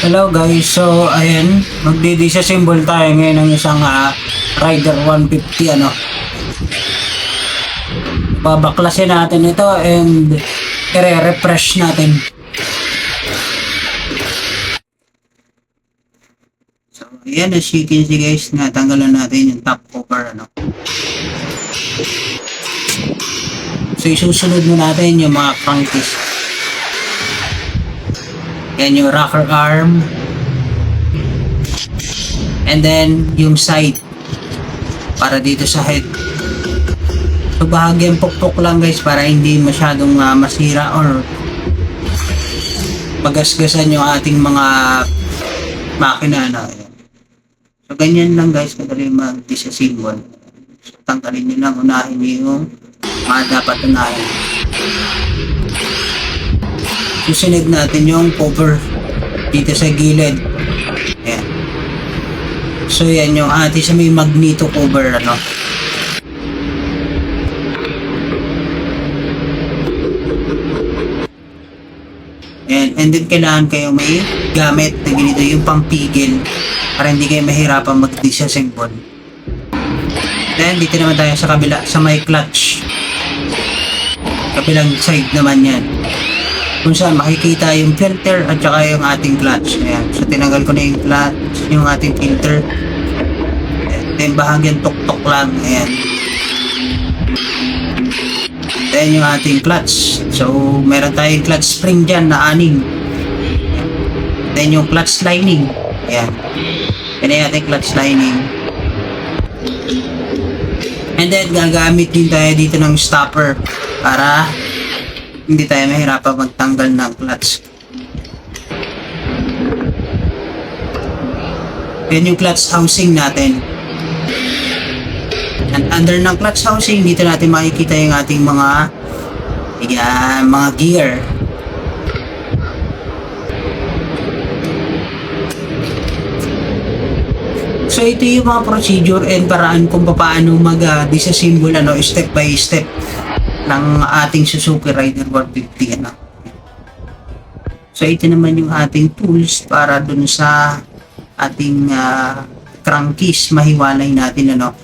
Hello guys, so ayan, magdi-disassemble tayo ngayon ng isang ah, Rider 150 ano. Babaklasin natin ito and i-refresh natin. So ayan, as you can see guys, natanggalan natin yung top cover ano. So isusunod mo natin yung mga crankcase. Yan yung rocker arm. And then, yung side. Para dito sa head. So, bahagyang pukpok lang guys para hindi masyadong ah, masira or pagasgasan yung ating mga makina na. So, ganyan lang guys kadali mag-disassemble. So, tanggalin nyo lang, unahin yung mga dapat unahin. Susunod natin yung cover dito sa gilid. Ayan. So yan yung ate sa may magneto cover ano. Ayan. And then kailangan kayo may gamit na ganito yung pampigil para hindi kayo mahirapan mag-disassemble. Then dito naman tayo sa kabila sa may clutch. Kabilang side naman yan kung saan makikita yung filter at saka yung ating clutch. Ayan. So, tinanggal ko na yung clutch, yung ating filter. Ayan. Then, bahagyang tok-tok lang. Ayan. Then, yung ating clutch. So, meron tayong clutch spring dyan na aning. Then, yung clutch lining. Ayan. Yan yung ating clutch lining. And then, gagamit din tayo dito ng stopper para hindi tayo mahirapan magtanggal ng clutch. Yan yung clutch housing natin. And under ng clutch housing, dito natin makikita yung ating mga yan, mga gear. So ito yung mga procedure and paraan kung paano mag-disassemble ano, step by step ng ating Suzuki Rider 150 ano. So ito naman yung ating tools para dun sa ating uh, crankcase mahiwalay natin ano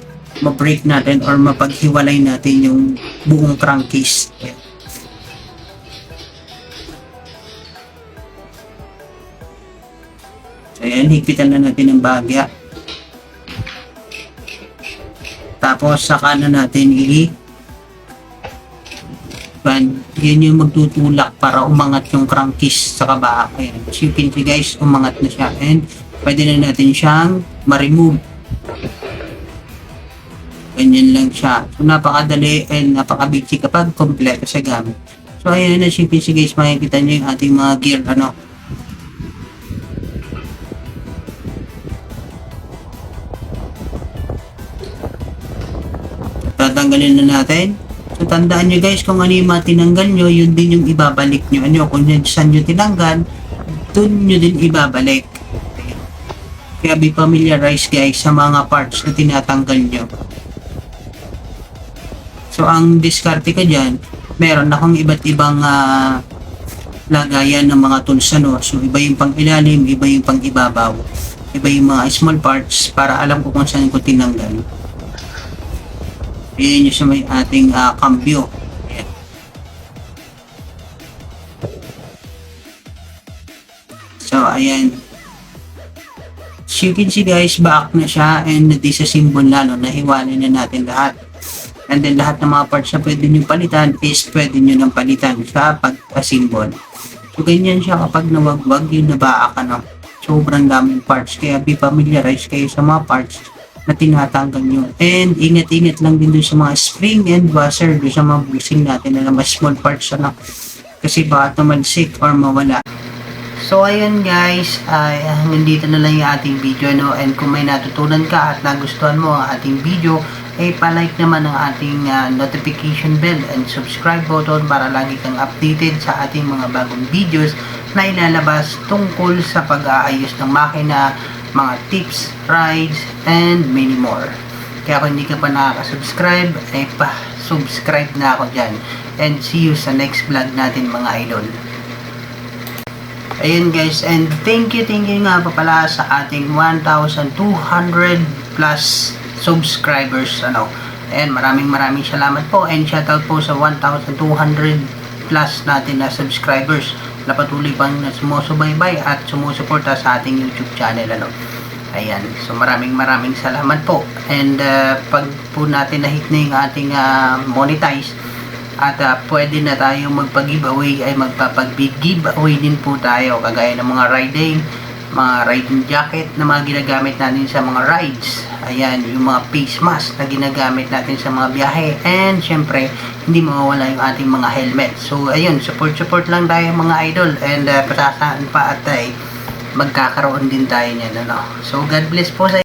ma-break natin or mapaghiwalay natin yung buong crankcase. Ayan. So ayan, higpitan na natin ng bagya. Tapos saka na natin i yan, yun yung magtutulak para umangat yung crankcase sa kabaa. Ayan. As you can see guys, umangat na siya. And pwede na natin siyang ma-remove. Ganyan lang siya. So napakadali and napakabigsi kapag kompleto sa gamit. So ayan na si PC guys, makikita nyo yung ating mga gear ano. Tatanggalin na natin. So tandaan nyo guys, kung ano yung mga tinanggal nyo, yun din yung ibabalik nyo. Ano, kung saan nyo tinanggal, dun nyo din ibabalik. Kaya be familiarize guys sa mga parts na tinatanggal nyo. So ang diskarte ko dyan, meron akong iba't ibang ah, lagayan ng mga tools ano. So iba yung pang ilalim, iba yung pang ibabaw. Iba yung mga small parts para alam ko kung saan ko tinanggal. Ayan yung sa may ating ah, cambio. So, ayan. As you can see guys, back na siya and disassemble na, no? nahiwalay na natin lahat. And then lahat ng mga parts na pwede nyo palitan is pwede nyo nang palitan sa pag-assemble. So, ganyan siya kapag nawagwag yung nabaak, ano. Sobrang daming parts. Kaya be familiarize kayo sa mga parts na tinatanggal nyo. And ingat-ingat lang din doon sa mga spring and washer doon sa mga bushing natin na mas small parts ano. Kasi baka tumalsik or mawala. So ayun guys, ay hanggang dito na lang yung ating video no and kung may natutunan ka at nagustuhan mo ang ating video ay palike naman ang ating ah, notification bell and subscribe button para lagi kang updated sa ating mga bagong videos na ilalabas tungkol sa pag-aayos ng makina mga tips, rides, and many more. Kaya kung hindi ka pa nakaka-subscribe, ay pa-subscribe na ako dyan. And see you sa next vlog natin mga idol. Ayun guys, and thank you, thank you nga pa pala sa ating 1,200 plus subscribers. Ano, and maraming maraming salamat po and shoutout po sa 1,200 plus natin na subscribers na patuloy pang sumusubaybay at sumusuporta sa ating YouTube channel. Ano. Ayan, so maraming maraming salamat po. And uh, pag po natin na-hit na yung ating uh, monetize, at ah, pwede na tayo magpag-giveaway ay magpapag-giveaway din po tayo kagaya ng mga riding mga riding jacket na mga ginagamit natin sa mga rides. Ayan yung mga face mask na ginagamit natin sa mga biyahe. And syempre hindi mawawala yung ating mga helmet. So ayun support support lang tayo mga idol. And uh, pasasaan pa at ay magkakaroon din tayo niyan ano. So God bless po sa